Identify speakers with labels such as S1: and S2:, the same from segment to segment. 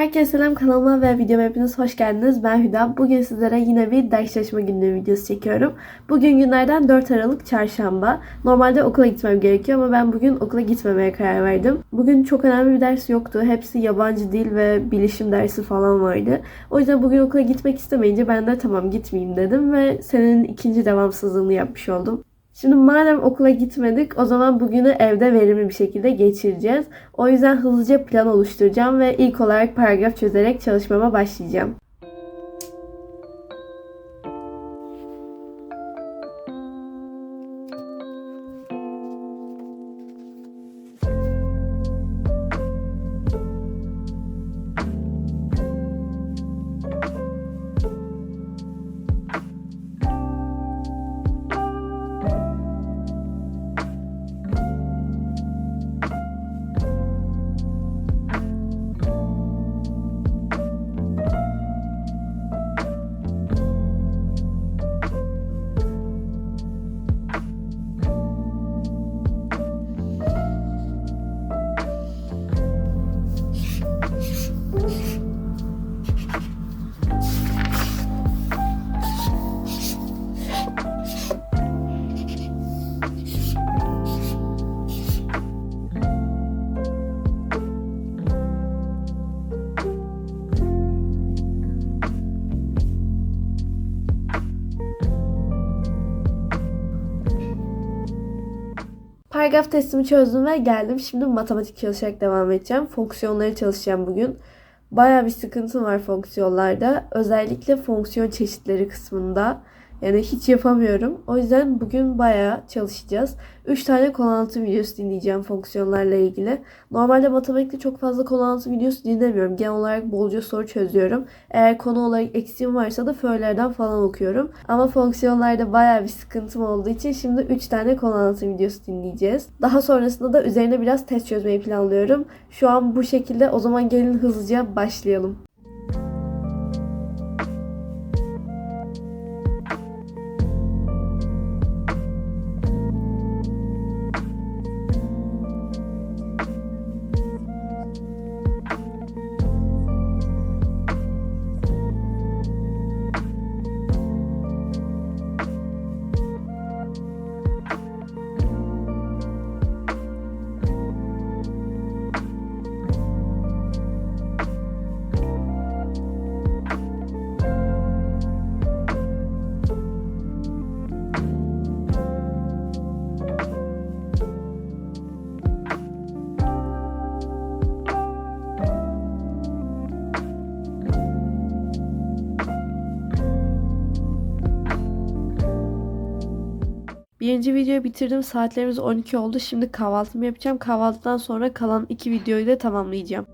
S1: Herkese selam kanalıma ve videoma hepiniz hoş geldiniz. Ben Hüda. Bugün sizlere yine bir ders çalışma günlüğü videosu çekiyorum. Bugün günlerden 4 Aralık Çarşamba. Normalde okula gitmem gerekiyor ama ben bugün okula gitmemeye karar verdim. Bugün çok önemli bir ders yoktu. Hepsi yabancı dil ve bilişim dersi falan vardı. O yüzden bugün okula gitmek istemeyince ben de tamam gitmeyeyim dedim ve senenin ikinci devamsızlığını yapmış oldum. Şimdi madem okula gitmedik o zaman bugünü evde verimli bir şekilde geçireceğiz. O yüzden hızlıca plan oluşturacağım ve ilk olarak paragraf çözerek çalışmama başlayacağım. Paragraf testimi çözdüm ve geldim. Şimdi matematik çalışarak devam edeceğim. Fonksiyonları çalışacağım bugün. Baya bir sıkıntım var fonksiyonlarda. Özellikle fonksiyon çeşitleri kısmında. Yani hiç yapamıyorum. O yüzden bugün bayağı çalışacağız. 3 tane konu videosu dinleyeceğim fonksiyonlarla ilgili. Normalde matematikte çok fazla konu videosu dinlemiyorum. Genel olarak bolca soru çözüyorum. Eğer konu olarak eksiğim varsa da föylerden falan okuyorum. Ama fonksiyonlarda bayağı bir sıkıntım olduğu için şimdi 3 tane konu videosu dinleyeceğiz. Daha sonrasında da üzerine biraz test çözmeyi planlıyorum. Şu an bu şekilde. O zaman gelin hızlıca başlayalım. Birinci videoyu bitirdim. Saatlerimiz 12 oldu. Şimdi kahvaltımı yapacağım. Kahvaltıdan sonra kalan iki videoyu da tamamlayacağım.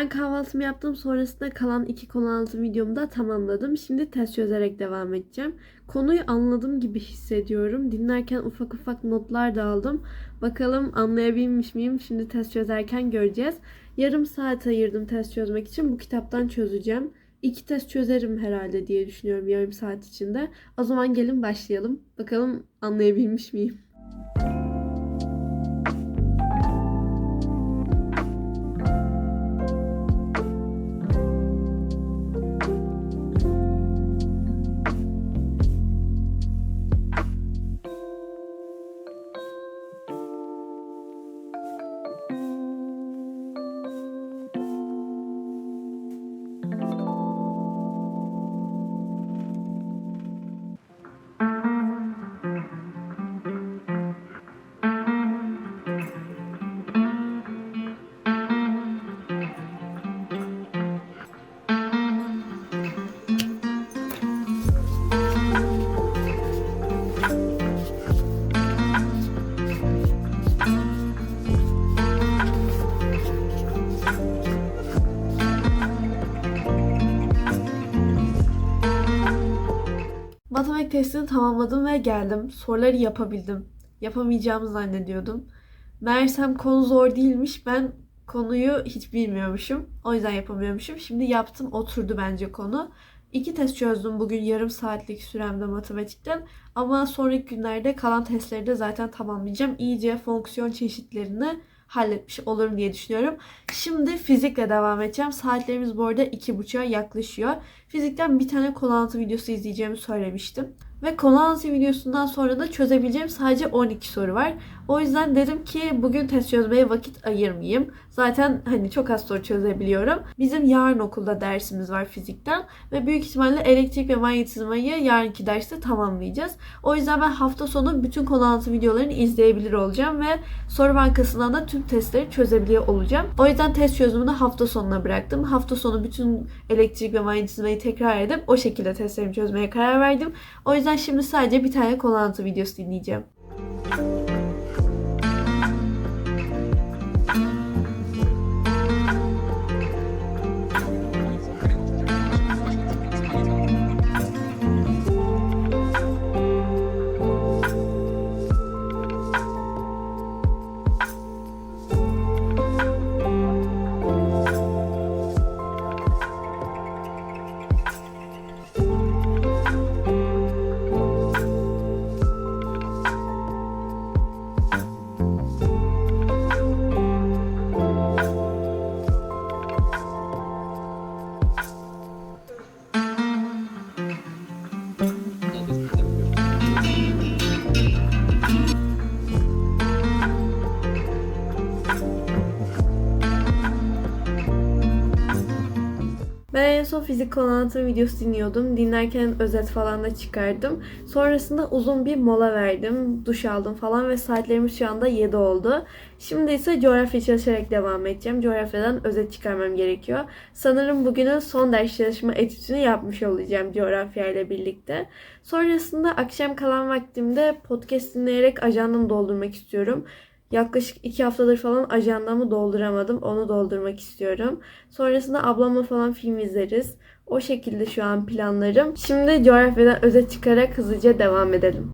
S1: Ben kahvaltımı yaptım. Sonrasında kalan iki konu anlatım videomu da tamamladım. Şimdi test çözerek devam edeceğim. Konuyu anladım gibi hissediyorum. Dinlerken ufak ufak notlar da aldım. Bakalım anlayabilmiş miyim? Şimdi test çözerken göreceğiz. Yarım saat ayırdım test çözmek için. Bu kitaptan çözeceğim. İki test çözerim herhalde diye düşünüyorum yarım saat içinde. O zaman gelin başlayalım. Bakalım anlayabilmiş miyim? Testini tamamladım ve geldim. Soruları yapabildim. Yapamayacağımı zannediyordum. Meğersem konu zor değilmiş. Ben konuyu hiç bilmiyormuşum. O yüzden yapamıyormuşum. Şimdi yaptım oturdu bence konu. İki test çözdüm bugün yarım saatlik süremde matematikten. Ama sonraki günlerde kalan testleri de zaten tamamlayacağım. İyice fonksiyon çeşitlerini halletmiş olurum diye düşünüyorum. Şimdi fizikle devam edeceğim. Saatlerimiz bu arada iki buçuğa yaklaşıyor. Fizikten bir tane konu videosu izleyeceğimi söylemiştim. Ve konu videosundan sonra da çözebileceğim sadece 12 soru var. O yüzden dedim ki bugün test çözmeye vakit ayırmayayım. Zaten hani çok az soru çözebiliyorum. Bizim yarın okulda dersimiz var fizikten ve büyük ihtimalle elektrik ve manyetizmayı yarınki derste tamamlayacağız. O yüzden ben hafta sonu bütün konu videolarını izleyebilir olacağım ve soru bankasından da tüm testleri çözebiliyor olacağım. O yüzden test çözümünü hafta sonuna bıraktım. Hafta sonu bütün elektrik ve manyetizmayı tekrar edip o şekilde testlerimi çözmeye karar verdim. O yüzden şimdi sadece bir tane konu videosu dinleyeceğim. Ben son fizik konantı videosu dinliyordum. Dinlerken özet falan da çıkardım. Sonrasında uzun bir mola verdim. Duş aldım falan ve saatlerimiz şu anda 7 oldu. Şimdi ise coğrafya çalışarak devam edeceğim. Coğrafyadan özet çıkarmam gerekiyor. Sanırım bugünün son ders çalışma etütünü yapmış olacağım coğrafya ile birlikte. Sonrasında akşam kalan vaktimde podcast dinleyerek ajandamı doldurmak istiyorum. Yaklaşık iki haftadır falan ajandamı dolduramadım. Onu doldurmak istiyorum. Sonrasında ablamla falan film izleriz. O şekilde şu an planlarım. Şimdi coğrafyadan özet çıkarak hızlıca devam edelim.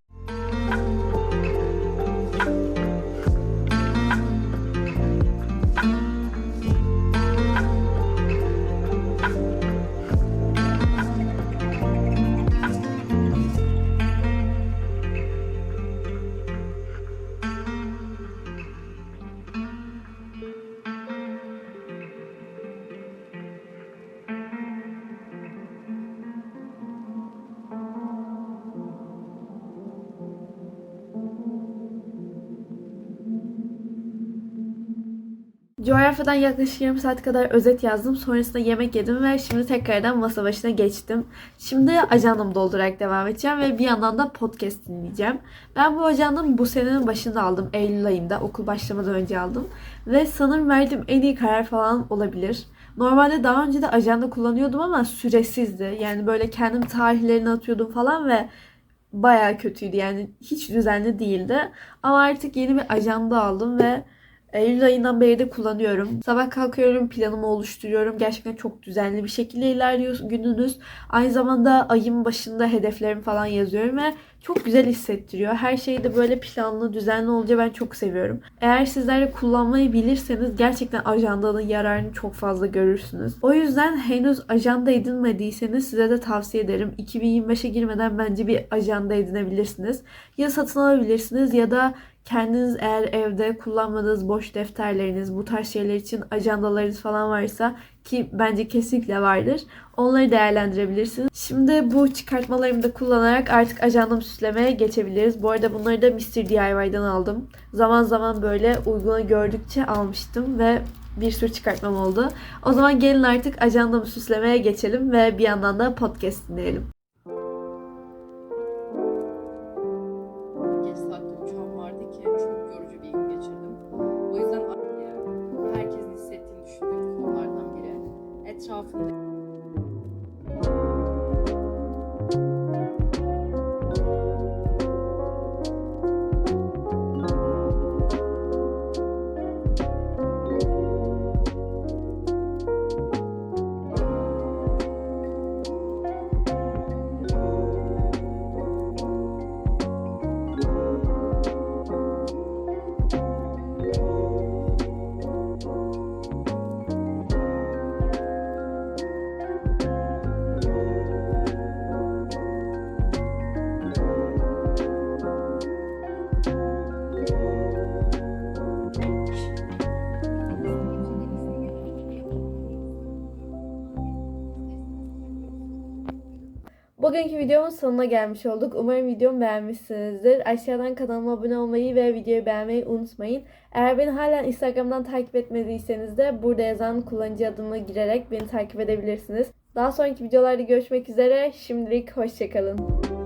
S1: Coğrafyadan yaklaşık yarım saat kadar özet yazdım. Sonrasında yemek yedim ve şimdi tekrardan masa başına geçtim. Şimdi ajandamı doldurarak devam edeceğim ve bir yandan da podcast dinleyeceğim. Ben bu ajandamı bu senenin başında aldım. Eylül ayında okul başlamadan önce aldım. Ve sanırım verdiğim en iyi karar falan olabilir. Normalde daha önce de ajanda kullanıyordum ama süresizdi. Yani böyle kendim tarihlerini atıyordum falan ve baya kötüydü. Yani hiç düzenli değildi. Ama artık yeni bir ajanda aldım ve Eylül ayından beri de kullanıyorum. Sabah kalkıyorum, planımı oluşturuyorum. Gerçekten çok düzenli bir şekilde ilerliyor gününüz. Aynı zamanda ayın başında hedeflerimi falan yazıyorum ve çok güzel hissettiriyor. Her şeyi de böyle planlı, düzenli olunca ben çok seviyorum. Eğer sizler de kullanmayı bilirseniz gerçekten ajandanın yararını çok fazla görürsünüz. O yüzden henüz ajanda edinmediyseniz size de tavsiye ederim. 2025'e girmeden bence bir ajanda edinebilirsiniz. Ya satın alabilirsiniz ya da Kendiniz eğer evde kullanmadığınız boş defterleriniz, bu tarz şeyler için ajandalarınız falan varsa ki bence kesinlikle vardır. Onları değerlendirebilirsiniz. Şimdi bu çıkartmalarımı da kullanarak artık ajandamı süslemeye geçebiliriz. Bu arada bunları da Mr. DIY'dan aldım. Zaman zaman böyle uyguna gördükçe almıştım ve bir sürü çıkartmam oldu. O zaman gelin artık ajandamı süslemeye geçelim ve bir yandan da podcast dinleyelim. Videomun sonuna gelmiş olduk. Umarım videomu beğenmişsinizdir. Aşağıdan kanalıma abone olmayı ve videoyu beğenmeyi unutmayın. Eğer beni hala Instagram'dan takip etmediyseniz de burada yazan kullanıcı adımı girerek beni takip edebilirsiniz. Daha sonraki videolarda görüşmek üzere. Şimdilik hoşçakalın.